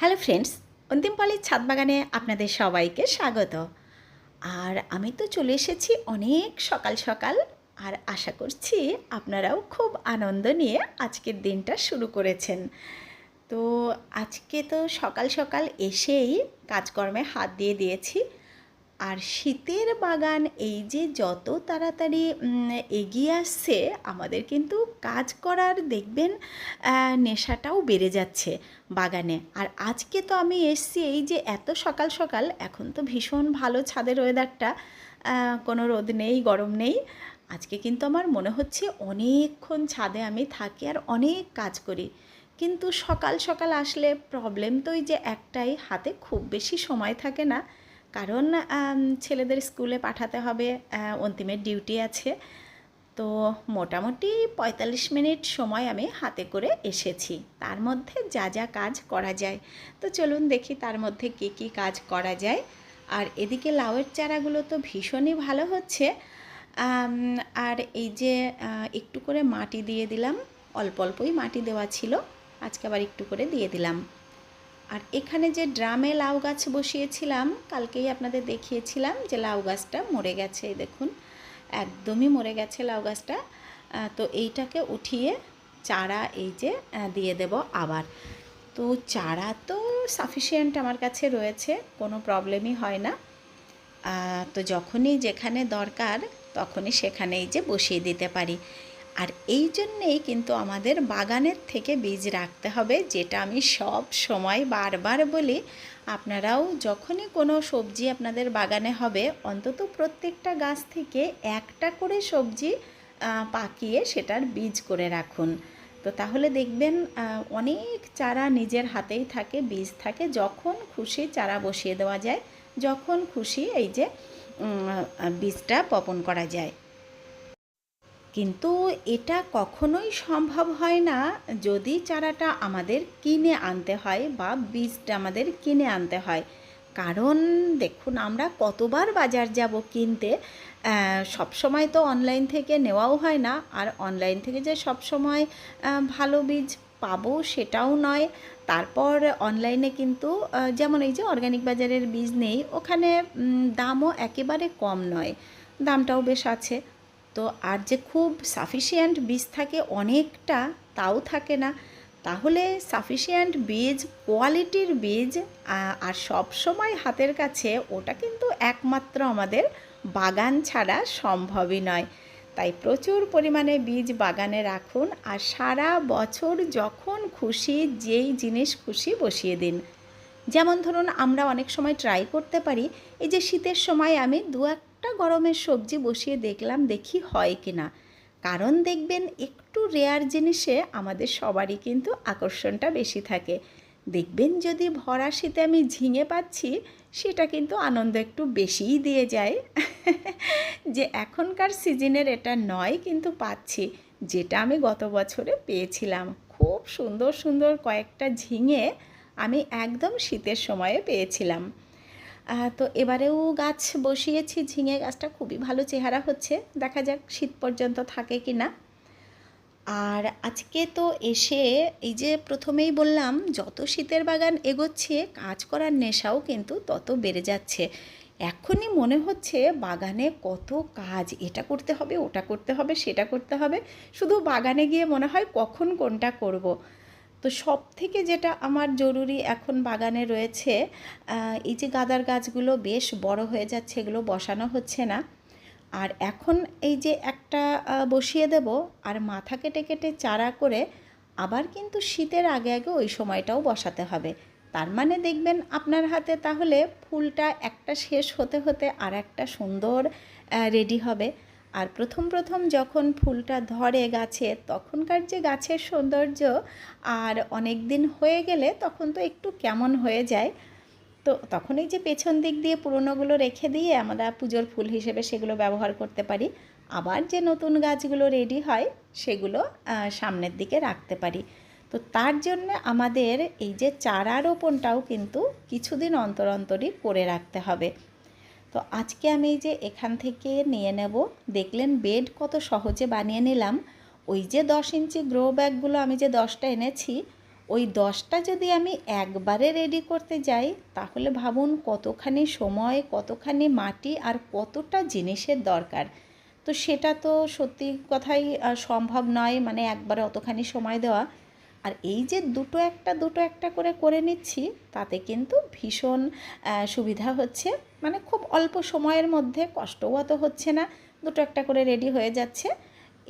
Hello friends অন্তিম পালের ছাদ বাগানে আপনাদের সবাইকে স্বাগত। আর আমি তো চলে এসেছি অনেক সকাল সকাল, আর আশা করছি আপনারাও খুব আনন্দ নিয়ে আজকের দিনটা শুরু করেছেন। তো আজকে তো সকাল সকাল এসেই কাজকর্মে হাত দিয়ে দিয়েছি। আর শীতের বাগান এই যে যত তাড়াতাড়ি এগিয়ে আসছে, আমাদের কিন্তু কাজ করার দেখবেন নেশাটাও বেড়ে যাচ্ছে বাগানে। আর আজকে তো আমি এসছি এই যে এত সকাল সকাল, এখন তো ভীষণ ভালো ছাদের ওয়েদারটা কোনো রোদ নেই, গরম নেই। আজকে কিন্তু আমার মনে হচ্ছে অনেকক্ষণ ছাদে আমি থাকি আর অনেক কাজ করি। কিন্তু সকাল সকাল আসলে প্রবলেম তো ওই যে একটাই, হাতে খুব বেশি সময় থাকে না। কারণ ছেলেদের স্কুলে পাঠাতে হবে অন্তিমের ডিউটি আছে। তো মোটামুটি পঁয়তাল্লিশ মিনিট সময় আমি হাতে করে এসেছি। তার মধ্যে যা যা কাজ করা যায়। তো চলুন দেখি তার মধ্যে কী কী কাজ করা যায়। আর এদিকে লাউয়ের চারাগুলো তো ভীষণই ভালো হচ্ছে। আর এই যে একটু করে মাটি দিয়ে দিলাম। অল্প অল্পই মাটি দেওয়া ছিল। আজকে আবার একটু করে দিয়ে দিলাম। আর এখানে যে ড্রামে লাউ গাছ বসিয়েছিলাম, কালকেই আপনাদের দেখিয়েছিলাম যে লাউ গাছটা মরে গেছে দেখুন, একদমই মরে গেছে লাউ গাছটা। তো এইটাকে উঠিয়ে চারা এই যে দিয়ে দেব আবার। তো চারা তো সাফিসিয়েন্ট আমার কাছে রয়েছে, কোনো প্রবলেমই হয় না। তো যখনই যেখানে দরকার, তখনই সেখানেই যে বসিয়ে দিতে পারি। আর এই জন্যেই কিন্তু আমাদের বাগানের থেকে বীজ রাখতে হবে, যেটা আমি সব সময় বারবার বলি, আপনারাও যখনই কোনো সবজি আপনাদের বাগানে হবে, অন্তত প্রত্যেকটা গাছ থেকে একটা করে সবজি পাকিয়ে সেটার বীজ করে রাখুন। তো তাহলে দেখবেন অনেক চারা নিজের হাতেই থাকে, বীজ থাকে, যখন খুশি চারা বসিয়ে দেওয়া যায়, যখন খুশি এই যে বীজটা বপন করা যায়। কিন্তু এটা কখনোই সম্ভব হয় না যদি চারাটা আমাদের কিনে আনতে হয় বা বীজটা আমাদের কিনে আনতে হয়। কারণ দেখুন, আমরা কতবার বাজার যাব কিনতে সব সময় তো অনলাইন থেকে নেওয়াও হয় না। আর অনলাইন থেকে যে সব সময় ভালো বীজ পাবো সেটাও নয়। তারপর অনলাইনে কিন্তু যেমন এই যে অর্গানিক বাজারের বীজ নেই, ওখানে দামও একেবারে কম নয়। দামটাও বেশ আছে। তো আর যে খুব সাফিসিয়েন্ট বীজ থাকে অনেকটা তাও থাকে না। তাহলে সাফিসিয়েন্ট বীজ কোয়ালিটির বীজ আর সব সময় হাতের কাছে, ওটা কিন্তু একমাত্র আমাদের বাগান ছাড়া সম্ভবই নয়। তাই প্রচুর পরিমাণে বীজ বাগানে রাখুন আর সারা বছর যখন খুশি, যেই জিনিস খুশি বসিয়ে দিন। যেমন ধরুন, আমরা অনেক সময় ট্রাই করতে পারি, এই যে শীতের সময় আমি দু একটা গরমের সবজি বসিয়ে দেখলাম দেখি হয় কি না কারণ দেখবেন একটু রেয়ার জিনিসে আমাদের সবারই কিন্তু আকর্ষণটা বেশি থাকে। দেখবেন যদি ভরা শীতে আমি ঝিঙে পাচ্ছি, সেটা কিন্তু আনন্দ একটু বেশিই দিয়ে যায়। যে এখনকার সিজনের এটা নয় কিন্তু পাচ্ছি, যেটা আমি গত বছরে পেয়েছিলাম। খুব সুন্দর সুন্দর কয়েকটা ঝিঙে আমি একদম শীতের সময়ে পেয়েছিলাম। তো এবারেও গাছ বসিয়েছি, ঝিঙে গাছটা খুবই ভালো চেহারা হচ্ছে। দেখা যাক শীত পর্যন্ত থাকে কি না আর আজকে তো এসে এই যে প্রথমেই বললাম, যত শীতের বাগান এগোচ্ছে, কাজ করার নেশাও কিন্তু তত বেড়ে যাচ্ছে। এখনই মনে হচ্ছে বাগানে কত কাজ, এটা করতে হবে, ওটা করতে হবে, সেটা করতে হবে। শুধু বাগানে গিয়ে মনে হয় কখন কোনটা করব। তো সব থেকে যেটা আমার জরুরি এখন বাগানে রয়েছে এই যে গাঁদার গাছগুলো বেশ বড় হয়ে যাচ্ছে, এগুলো বসানো হচ্ছে না। আর এখন এই যে একটা বসিয়ে দেব আর মাথা কেটে কেটে চারা করে আবার কিন্তু শীতের আগে আগে ওই সময়টাও বসাতে হবে। তার মানে দেখবেন আপনার হাতে তাহলে ফুলটা একটা শেষ হতে হতে আর একটা সুন্দর রেডি হবে। আর প্রথম প্রথম যখন ফুলটা ধরে গাছে, তখনকার যে গাছের সৌন্দর্য আর অনেক দিন হয়ে গেলে তখন তো একটু কেমন হয়ে যায়। তো তখন এই যে পেছন দিক দিয়ে পুরনোগুলো রেখে দিয়ে আমরা পুজোর ফুল হিসেবে সেগুলো ব্যবহার করতে পারি। আবার যে নতুন গাছগুলো রেডি হয়, সেগুলো সামনের দিকে রাখতে পারি। তো তার জন্য আমাদের এই যে চারা রোপণটাও কিন্তু কিছুদিন অন্তর অন্তরই করে রাখতে হবে। তো আজকে আমি যে এখান থেকে নিয়ে নেব। দেখলেন বেড কত সহজে বানিয়ে নিলাম। ওই যে দশ ইঞ্চি গ্রো ব্যাগগুলো আমি যে দশটা এনেছি, ওই দশটা যদি আমি একবারে রেডি করতে যাই, তাহলে ভাবুন কতখানি সময়, কতখানি মাটি আর কতটা জিনিসের দরকার। তো সেটা তো সত্যি কথাই সম্ভব নয় মানে একবারে অতখানি সময় দেওয়া। আর এই যে দুটো একটা দুটো একটা করে করে নিচ্ছি, তাতে কিন্তু ভীষণ সুবিধা হচ্ছে। মানে খুব অল্প সময়ের মধ্যে, কষ্টও অত হচ্ছে না, দুটো একটা করে রেডি হয়ে যাচ্ছে।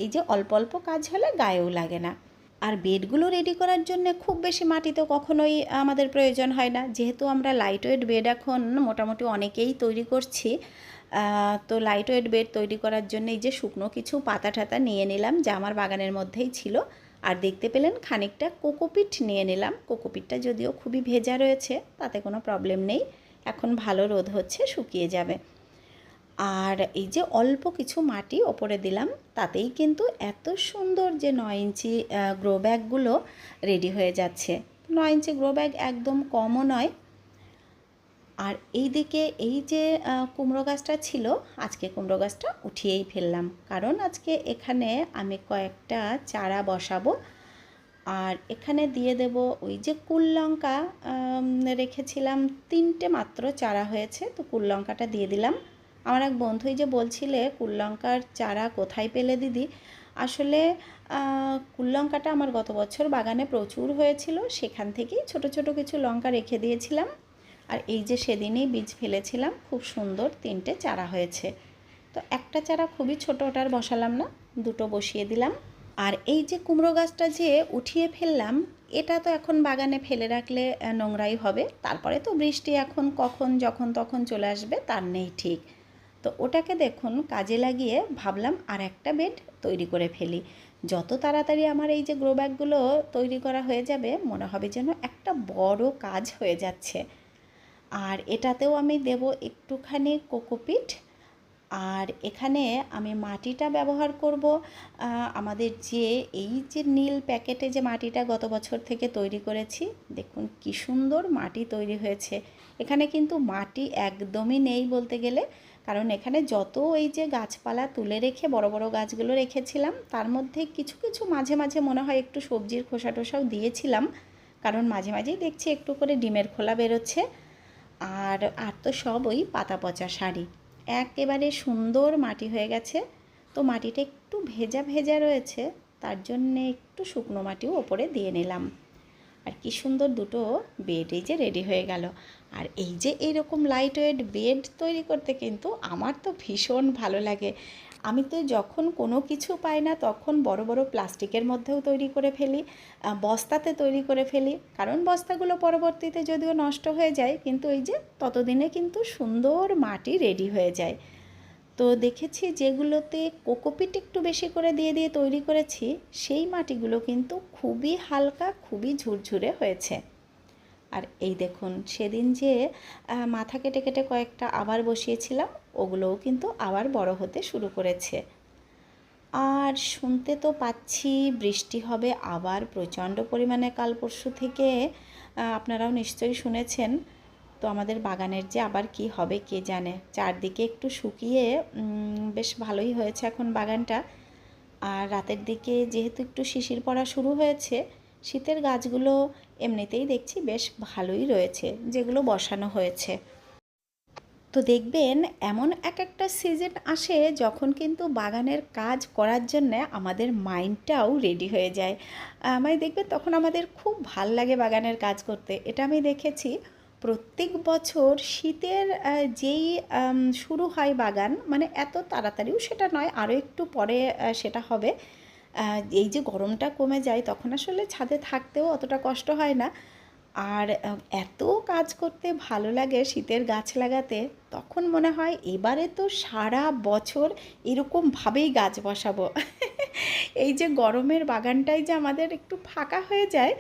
এই যে অল্প অল্প কাজ হলে গায়েও লাগে না। আর বেডগুলো রেডি করার জন্য খুব বেশি মাটি তো কখনোই আমাদের প্রয়োজন হয় না। যেহেতু আমরা লাইট ওয়েট বেড এখন মোটামুটি অনেকেই তৈরি করছি তো লাইট ওয়েট বেড তৈরি করার জন্য এই যে শুকনো কিছু পাতা টাতা নিয়ে নিলাম, যা আমার বাগানের মধ্যেই ছিল। আর দেখতে পেলেন খানিকটা কোকোপিট নিয়ে নিলাম। কোকোপিটটা যদিও খুবই ভেজা রয়েছে, তাতে কোনো প্রবলেম নেই। এখন ভালো রোদ হচ্ছে, শুকিয়ে যাবে। আর এই যে অল্প কিছু মাটি ওপরে দিলাম, তাতেই কিন্তু এত সুন্দর যে নয় ইঞ্চি গ্রো ব্যাগগুলো রেডি হয়ে যাচ্ছে। নয় ইঞ্চি গ্রো ব্যাগ একদম কমও নয় আর এই দিকে এই যে কুমড়ো গাছটা ছিল আজকে কুমড়ো গাছটা উঠিয়েই ফেললাম। কারণ আজকে এখানে আমি কয়েকটা চারা বসাবো আর এখানে দিয়ে দেব ওই যে কুল লঙ্কা রেখেছিলাম। তিনটে মাত্র চারা হয়েছে তো কুল লঙ্কাটা দিয়ে দিলাম। আমার এক বন্ধুই যে বলছিলে কুল লঙ্কার চারা কোথায় পেলে দিদি? আসলে আহ, কুল লঙ্কাটা আমার গত বছর বাগানে প্রচুর হয়েছিল। সেখান থেকেই ছোট ছোট কিছু লঙ্কা রেখে দিয়েছিলাম। আর এই যে সেদিনই বীজ ফেলেছিলাম, খুব সুন্দর তিনটে চারা হয়েছে। তো একটা চারা খুবই ছোটো, ওটার বসালাম না, দুটো বসিয়ে দিলাম। আর এই যে কুমড়ো গাছটা যে উঠিয়ে ফেললাম, এটা তো এখন বাগানে ফেলে রাখলে নোংরাই হবে। তারপরে তো বৃষ্টি এখন কখন, যখন তখন চলে আসবে, তার নেই ঠিক। তো ওটাকে দেখুন, কাজে লাগিয়ে ভাবলাম আর একটা বেড তৈরি করে ফেলি। যত তাড়াতাড়ি আমার এই যে গ্রো ব্যাগগুলো তৈরি করা হয়ে যাবে, মনে হবে যেন একটা বড় কাজ হয়ে যাচ্ছে। আর এটাতেও আমি দেব একটুখানি কোকোপিট। আর এখানে আমি মাটিটা ব্যবহার করব। আমাদের যে এই যে নীল প্যাকেটে যে মাটিটা গত বছর থেকে তৈরি করেছি, দেখুন কি সুন্দর মাটি তৈরি হয়েছে। এখানে কিন্তু মাটি একদমই নেই বলতে গেলে। কারণ এখানে যত এই যে গাছপালা তুলে রেখে বড় বড় গাছগুলো রেখেছিলাম, তার মধ্যে কিছু কিছু মাঝে মাঝে মনে হয় একটু সবজির খোসা টোসাও দিয়েছিলাম। কারণ মাঝে মাঝেই দেখছি একটু করে ডিমের খোলা বেরোচ্ছে। আর আর তো সবই পাতা পচা শাড়ি। একেবারে সুন্দর মাটি হয়ে গেছে। তো মাটিটা একটু ভেজা ভেজা রয়েছে, তার জন্যে একটু শুকনো মাটিও ওপরে দিয়ে নিলাম। আর কি সুন্দর দুটো বেড এই যে রেডি হয়ে গেল। আর এই যে এরকম লাইট ওয়েট বেড তৈরি করতে কিন্তু আমার তো ভীষণ ভালো লাগে। আমি তো যখন কোনো কিছু পাই না, তখন বড় বড় প্লাস্টিকের মধ্যেও তৈরি করে ফেলি বস্তাতে তৈরি করে ফেলি। কারণ বস্তাগুলো পরবর্তীতে যদিও নষ্ট হয়ে যায়, কিন্তু ওই যে ততদিনে কিন্তু সুন্দর মাটি রেডি হয়ে যায়। তো দেখেছি যেগুলোতে কোকোপিট একটু বেশি করে দিয়ে দিয়ে তৈরি করেছি, সেই মাটিগুলো কিন্তু খুবই হালকা, খুবই ঝুরঝুরে হয়েছে। আর এই দেখুন, সেদিন যে মাথা কেটে কেটে কয়েকটা আবার বসিয়েছিলাম, ওগুলোও কিন্তু আবার বড় হতে শুরু করেছে। আর শুনতে তো পাচ্ছি বৃষ্টি হবে আবার প্রচণ্ড পরিমাণে কাল পরশু থেকে। আপনারাও নিশ্চয়ই শুনেছেন। তো আমাদের বাগানের যে আবার কি হবে কে জানে? চারদিকে একটু শুকিয়ে বেশ ভালোই হয়েছে এখন বাগানটা। আর রাতের দিকে যেহেতু একটু শিশির পড়া শুরু হয়েছে শীতের গাছগুলো এমনিতেই দেখছি বেশ ভালোই রয়েছে, যেগুলো বসানো হয়েছে। তো দেখবেন, এমন এক একটা সিজন আসে যখন কিন্তু বাগানের কাজ করার জন্য আমাদের মাইন্ডটাও রেডি হয়ে যায়। মানে দেখবেন তখন আমাদের খুব ভালো লাগে বাগানের কাজ করতে। এটা আমি দেখেছি, প্রত্যেক বছর শীতের যেই শুরু হয় বাগান মানে এত তাড়াতাড়িও সেটা নয় আরও একটু পরে সেটা হবে। এই যে গরমটা কমে যায়, তখন আসলে ছাদে থাকতেও অতটা কষ্ট হয় না। আর এত কাজ করতে ভালো লাগে শীতের গাছ লাগাতে, তখন মনে হয় এবারে তো সারা বছর এরকমভাবেই গাছ বসাবো। এই যে গরমের বাগানটাই যে আমাদের একটু ফাঁকা হয়ে যায়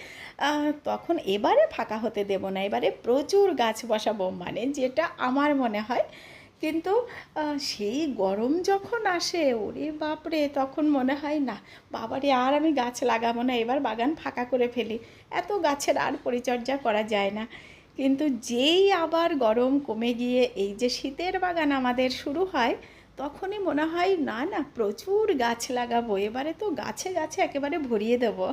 তখন এবারে ফাঁকা হতে দেব না। এবারে প্রচুর গাছ বসাবো মানে যেটা আমার মনে হয় কিন্তু সেই গরম যখন আসে, ওরে বাপরে, তখন মনে হয়, না, বাবারে, আর আমি গাছ লাগাবো না, এবার বাগান ফাঁকা করে ফেলি। এত গাছের আর পরিচর্যা করা যায় না। কিন্তু যেই আবার গরম কমে গিয়ে এই যে শীতের বাগান আমাদের শুরু হয়, তখনই মনে হয়, না না, প্রচুর গাছ লাগাবো, এবারে তো গাছে গাছে একেবারে ভরিয়ে দেবো।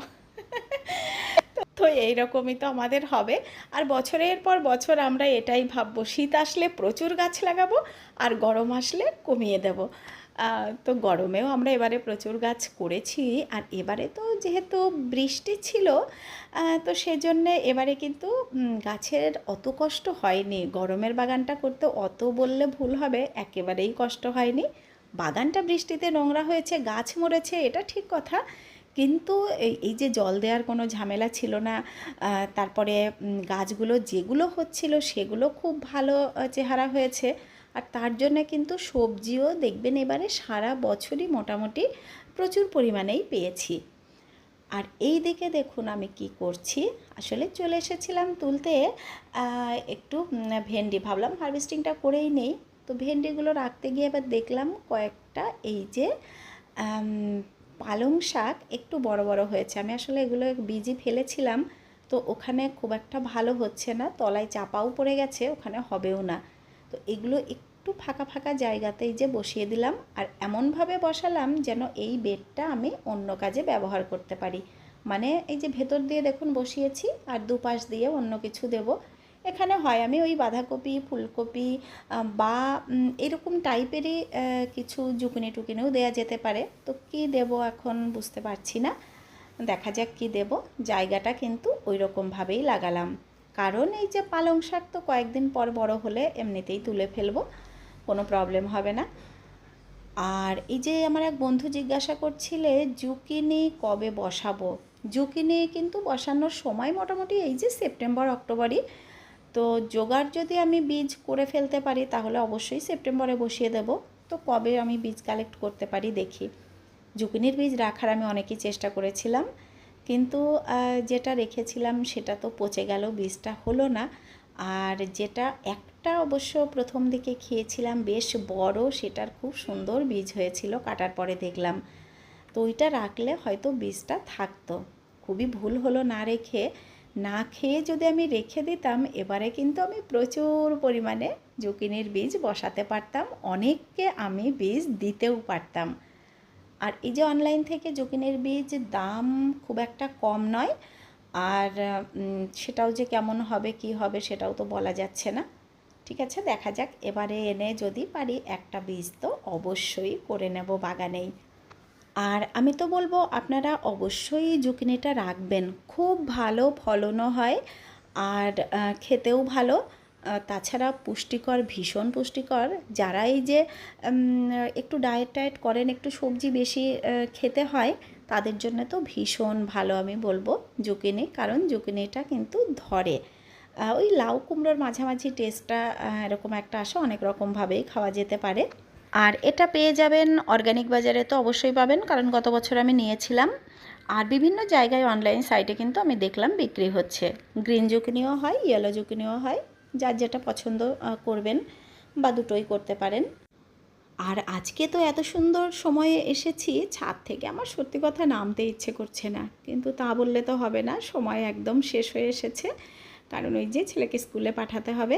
এইরকমই তো আমাদের হবে। আর বছরের পর বছর আমরা এটাই ভাববো, শীত আসলে প্রচুর গাছ লাগাবো আর গরম আসলে কমিয়ে দেব। তো গরমেও আমরা এবারে প্রচুর গাছ করেছি আর এবারে তো যেহেতু বৃষ্টি ছিল তো সেজন্যে এবারে কিন্তু গাছের অত কষ্ট হয়নি। গরমের বাগানটা করতে অত বললে ভুল হবে, একেবারেই কষ্ট হয়নি। বাগানটা বৃষ্টিতে নোংরা হয়েছে, গাছ মরেছে, এটা ঠিক কথা। কিন্তু এই যে জল দেওয়ার কোনো ঝামেলা ছিল না তারপরে গাছগুলো যেগুলো হচ্ছিল সেগুলো খুব ভালো চেহারা হয়েছে। আর তার জন্য কিন্তু সবজিও দেখবেন এবারে সারা বছরই মোটামুটি প্রচুর পরিমাণেই পেয়েছি। আর এই দিকে দেখুন আমি কি করছি। আসলে চলে এসেছিলাম তুলতে একটু ভেন্ডি ভাবলাম হারভেস্টিংটা করেই নেই। তো ভেন্ডিগুলো রাখতে গিয়ে এবার দেখলাম কয়েকটা এই যে পালং শাক একটু বড় বড় হয়েছে। আমি আসলে এগুলো বীজই ফেলেছিলাম, তো ওখানে খুব একটা ভালো হচ্ছে না। তলায় চাপাও পড়ে গেছে, ওখানে হবেও না। তো এগুলো একটু ফাঁকা ফাঁকা জায়গাতেই যে বসিয়ে দিলাম আর এমনভাবে বসালাম যেন এই বেডটা আমি অন্য কাজে ব্যবহার করতে পারি। মানে এই যে ভেতর দিয়ে দেখুন বসিয়েছি আর দুপাশ দিয়ে অন্য কিছু দেব। এখানে হয়। আমি ওই বাঁধাকপি, ফুলকপি বা এরকম টাইপেরই কিছু জুকিনি টুকিনিও দেওয়া যেতে পারে। তো কি দেব এখন বুঝতে পারছি না। দেখা যাক কি দেব। জায়গাটা কিন্তু ওই রকমভাবেই লাগালাম। কারণ এই যে পালং শাক তো কয়েকদিন পর বড় হলে এমনিতেই তুলে ফেলব, কোনো প্রবলেম হবে না। আর এই যে আমার এক বন্ধু জিজ্ঞাসা করছিলে জুকিনি কবে বসাবো? জুকিনি কিন্তু বসানোর সময় মোটামুটি এই যে সেপ্টেম্বর অক্টোবরই তো জোগাড় যদি আমি বীজ করে ফেলতে পারি, তাহলে অবশ্যই সেপ্টেম্বরে বসিয়ে দেব। তো কবে আমি বীজ কালেক্ট করতে পারি দেখি। জুকিনির বীজ রাখার আমি অনেকই চেষ্টা করেছিলাম। কিন্তু যেটা রেখেছিলাম সেটা তো পচে গেল, বীজটা হলো না। আর যেটা একটা অবশ্য প্রথম দিকে খেয়েছিলাম, বেশ বড়, সেটার খুব সুন্দর বীজ হয়েছিল, কাটার পরে দেখলাম। তো ওইটা রাখলে হয়তো বীজটা থাকতো। খুবই ভুল হলো না রেখে না খেয়ে যদি আমি রেখে দিতাম, এবারে কিন্তু আমি প্রচুর পরিমাণে জুকিনির বীজ বসাতে পারতাম, অনেককে আমি বীজ দিতেও পারতাম। আর এই যে অনলাইন থেকে জুকিনির বীজ দাম খুব একটা কম নয়, আর সেটাও যে কেমন হবে, কি হবে সেটাও তো বলা যাচ্ছে না। ঠিক আছে, দেখা যাক, এবারে এনে যদি পারি একটা বীজ তো অবশ্যই করে নেব বাগানেই। আর আমি তো বলব আপনারা অবশ্যই জুকিনিটা রাখবেন। খুব ভালো ফলনও হয় আর খেতেও ভালো। তাছাড়া পুষ্টিকর, ভীষণ পুষ্টিকর। যারা এই যে একটু ডায়েট টায়েট করেন, একটু সবজি বেশি খেতে হয়, তাদের জন্য তো ভীষণ ভালো আমি বলব জুকিনি। কারণ জুকিনিটা কিন্তু ধরে। ওই লাউ কুমড়োর মাঝামাঝি টেস্টটা এরকম একটা আসে, অনেক রকমভাবেই খাওয়া যেতে পারে। আর এটা পেয়ে যাবেন অর্গানিক বাজারে তো অবশ্যই পাবেন, কারণ গত বছর আমি নিয়েছিলাম। আর বিভিন্ন জায়গায় অনলাইন সাইটে কিন্তু আমি দেখলাম বিক্রি হচ্ছে। গ্রিন জুকিনিও হয়, ইয়েলো জুকিনিও হয়, যার যেটা পছন্দ করবেন বা দুটোই করতে পারেন। আর আজকে তো এত সুন্দর সময়ে এসেছি, ছাদ থেকে আমার সত্যি কথা নামতে ইচ্ছে করছে না, কিন্তু তা বললে তো হবে না, সময় একদম শেষ হয়ে এসেছে। কারণ ওই যে ছেলেকে স্কুলে পাঠাতে হবে।